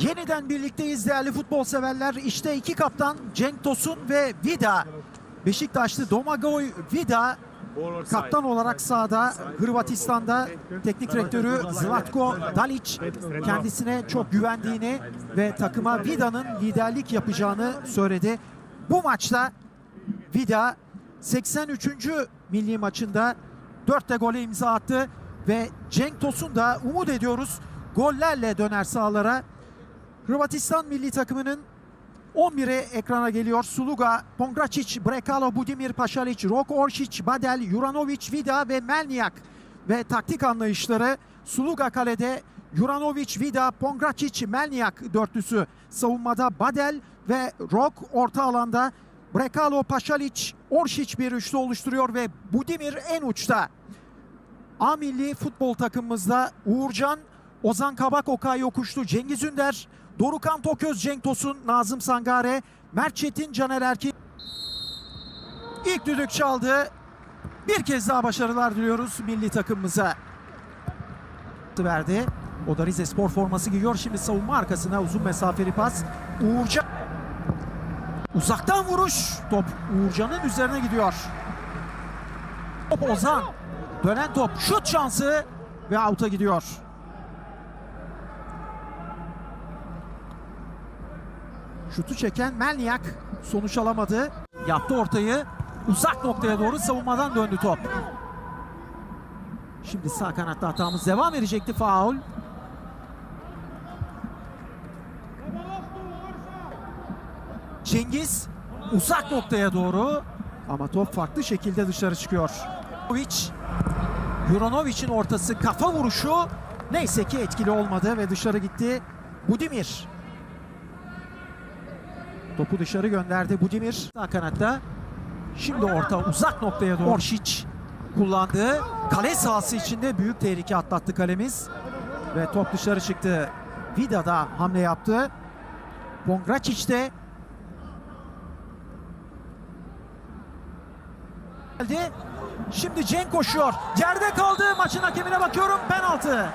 Yeniden birlikteyiz değerli futbol severler. İşte iki kaptan Cenk Tosun ve Vida. Beşiktaşlı Domagoj Vida kaptan olarak sahada Hırvatistan'da teknik direktörü Zlatko Dalic kendisine çok güvendiğini ve takıma Vida'nın liderlik yapacağını söyledi. Bu maçta Vida 83. milli maçında 4 de gole imza attı ve Cenk Tosun da umut ediyoruz gollerle döner sahalara. Hırvatistan milli takımının 11'i ekrana geliyor. Suluga, Pongracic, Brekalo, Budimir Pašalić, Rok Oršić, Badel, Juranovic, Vida ve Melniak. Ve taktik anlayışları Suluga kalede, Juranovic, Vida, Pongracic, Melniak dörtlüsü. Savunmada Badel ve Rok orta alanda. Brekalo, Pašalić, Oršić bir üçlü oluşturuyor ve Budimir en uçta. A milli futbol takımımızda Uğurcan, Ozan Kabak, Okay Yokuşlu, Cengiz Ünder, Dorukan Toköz, Cenk Tosun, Nazım Sangare, Mert Çetin, Caner Erkin. İlk düdük çaldı. Bir kez daha başarılar diliyoruz milli takımımıza. Verdi. O da Rize Spor forması giyiyor. Şimdi savunma arkasına uzun mesafeli pas. Uğurcan. Uzaktan vuruş. Top Uğurcan'ın üzerine gidiyor. Top Ozan. Dönen top. Şut şansı ve out'a gidiyor. Şutu çeken Melniak sonuç alamadı. Yaptı ortayı. Uzak noktaya doğru savunmadan döndü top. Şimdi sağ kanatta hatamız devam edecekti faul. Cengiz uzak noktaya doğru ama top farklı şekilde dışarı çıkıyor. Juranovic, Juranovic'in ortası kafa vuruşu neyse ki etkili olmadı ve dışarı gitti. Budimir Topu dışarı gönderdi Budimir. Sağ kanatta. Şimdi orta uzak noktaya doğru. Oršić kullandı. Kale sahası içinde büyük tehlike atlattı kalemiz. Ve top dışarı çıktı. Vida da hamle yaptı. Pongracic de geldi. Şimdi Cenk koşuyor. Yerde kaldı. Maçın hakemine bakıyorum. Penaltı.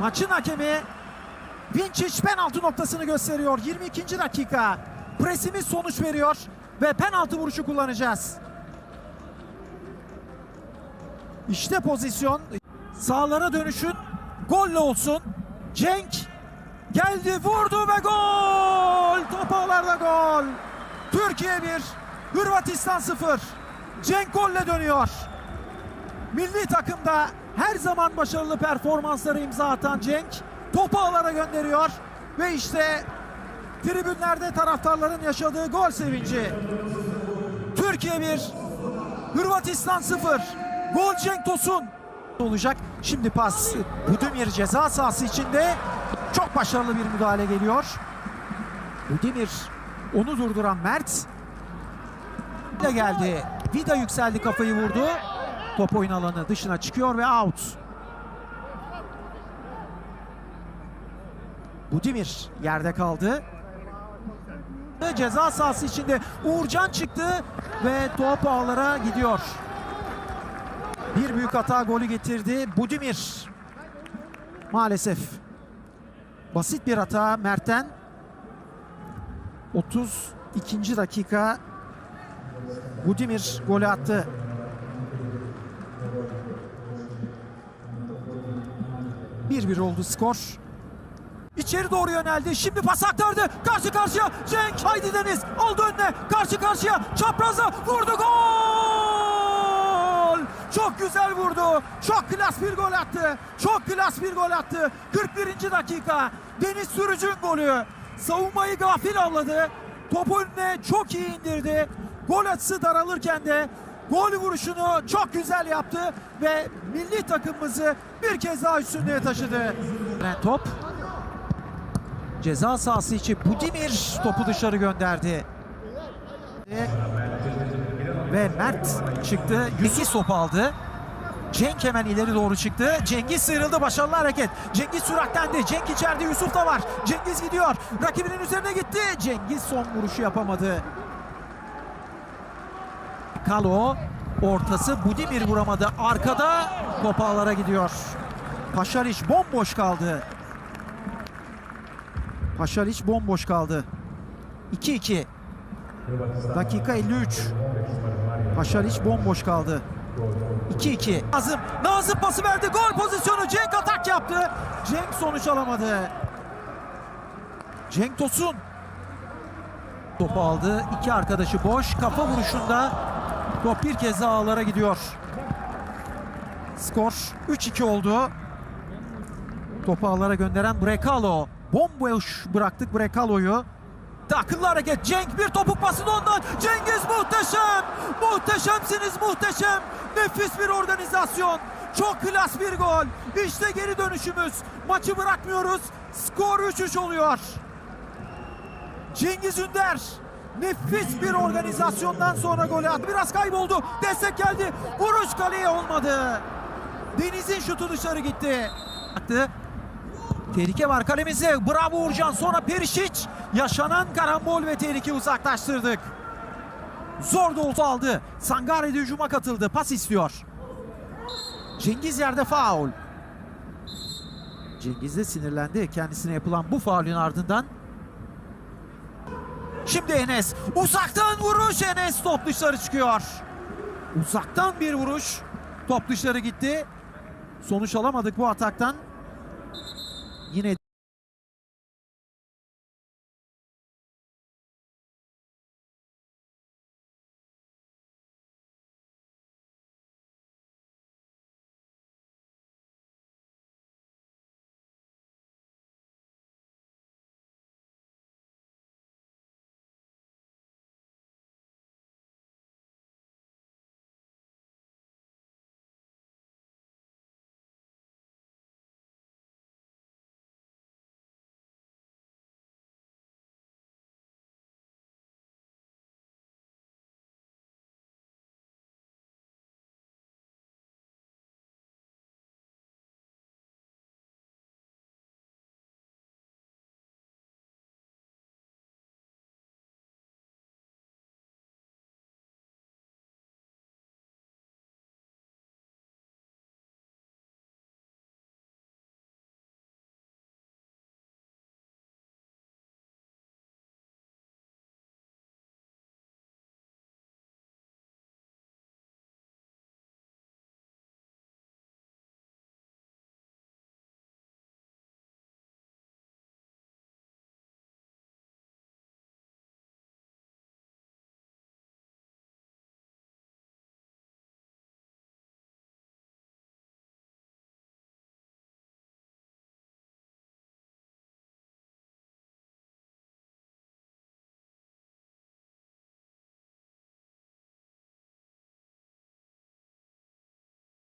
Maçın hakemi Vinčić penaltı noktasını gösteriyor. 22. dakika. Presimiz sonuç veriyor ve penaltı vuruşu kullanacağız. İşte pozisyon. Sağlara dönüşün golle olsun. Cenk geldi vurdu ve gol. Top ağlarda gol. Türkiye 1, Hırvatistan 0. Cenk golle dönüyor. Milli takımda her zaman başarılı performansları imza atan Cenk topu ağlara gönderiyor ve işte tribünlerde taraftarların yaşadığı gol sevinci. Türkiye 1, Hırvatistan 0. Gol Cenk Tosun olacak. Şimdi pas Budimir ceza sahası içinde çok başarılı bir müdahale geliyor. Budimir onu durduran Mert de geldi. Vida yükseldi kafayı vurdu. Top oyun alanı dışına çıkıyor ve out. Budimir yerde kaldı. Ceza sahası içinde Uğurcan çıktı ve top ağlara gidiyor. Bir büyük hata golü getirdi Budimir. Maalesef. Basit bir hata Mert'ten. 32. dakika Budimir golü attı. Bir bir oldu skor. İçeri doğru yöneldi. Şimdi pas aktardı. Karşı karşıya Cenk. Haydi Deniz. Aldı önüne. Karşı karşıya. Çapraza vurdu. Gol! Çok güzel vurdu. Çok klas bir gol attı. Çok klas bir gol attı. 41. dakika. Deniz Sürücü'nün golü. Savunmayı gafil avladı. Topu önüne çok iyi indirdi. Gol açısı daralırken de gol vuruşunu çok güzel yaptı ve milli takımımızı bir kez daha üstünlüğe taşıdı. Top Ceza sahası içi Budimir topu dışarı gönderdi. Ve Mert çıktı. Yusuf top aldı. Cenk hemen ileri doğru çıktı. Cengiz sıyrıldı. Başarılı hareket. Cengiz süratlendi. Cenk içeride. Yusuf da var. Cengiz gidiyor. Rakibinin üzerine gitti. Cengiz son vuruşu yapamadı. Kalo ortası Budimir vuramadı. Arkada top ağlara gidiyor. Paşariş bomboş kaldı. Paşaliç bomboş kaldı. 2-2. Dakika 53. Paşaliç bomboş kaldı. 2-2. Nazım. Nazım pası verdi. Gol pozisyonu. Cenk atak yaptı. Cenk sonuç alamadı. Cenk Tosun. Topu aldı. İki arkadaşı boş. Kafa vuruşunda top bir kez daha ağlara gidiyor. Skor 3-2 oldu. Topu ağlara gönderen Brekalo. Bomboş bıraktık Brekalo'yu. Akıllı hareket. Cenk bir topuk pası da ondan. Cengiz muhteşem. Muhteşemsiniz muhteşem. Nefis bir organizasyon. Çok klas bir gol. İşte geri dönüşümüz. Maçı bırakmıyoruz. Skor 3-3 oluyor. Cengiz Ünder nefis bir organizasyondan sonra gol attı. Biraz kayboldu. Destek geldi. Vuruş kaleye olmadı. Deniz'in şutu dışarı gitti. Attı. Tehlike var kalemizde. Bravo Uğurcan. Sonra Perişic. Yaşanan karambol ve tehlike uzaklaştırdık. Zor da aldı. Sangare de hücuma katıldı. Pas istiyor. Cengiz yerde faul. Cengiz de sinirlendi kendisine yapılan bu faulün ardından. Şimdi Enes. Uzaktan vuruş Enes top dışarı çıkıyor. Uzaktan bir vuruş. Top dışarı gitti. Sonuç alamadık bu ataktan. you know,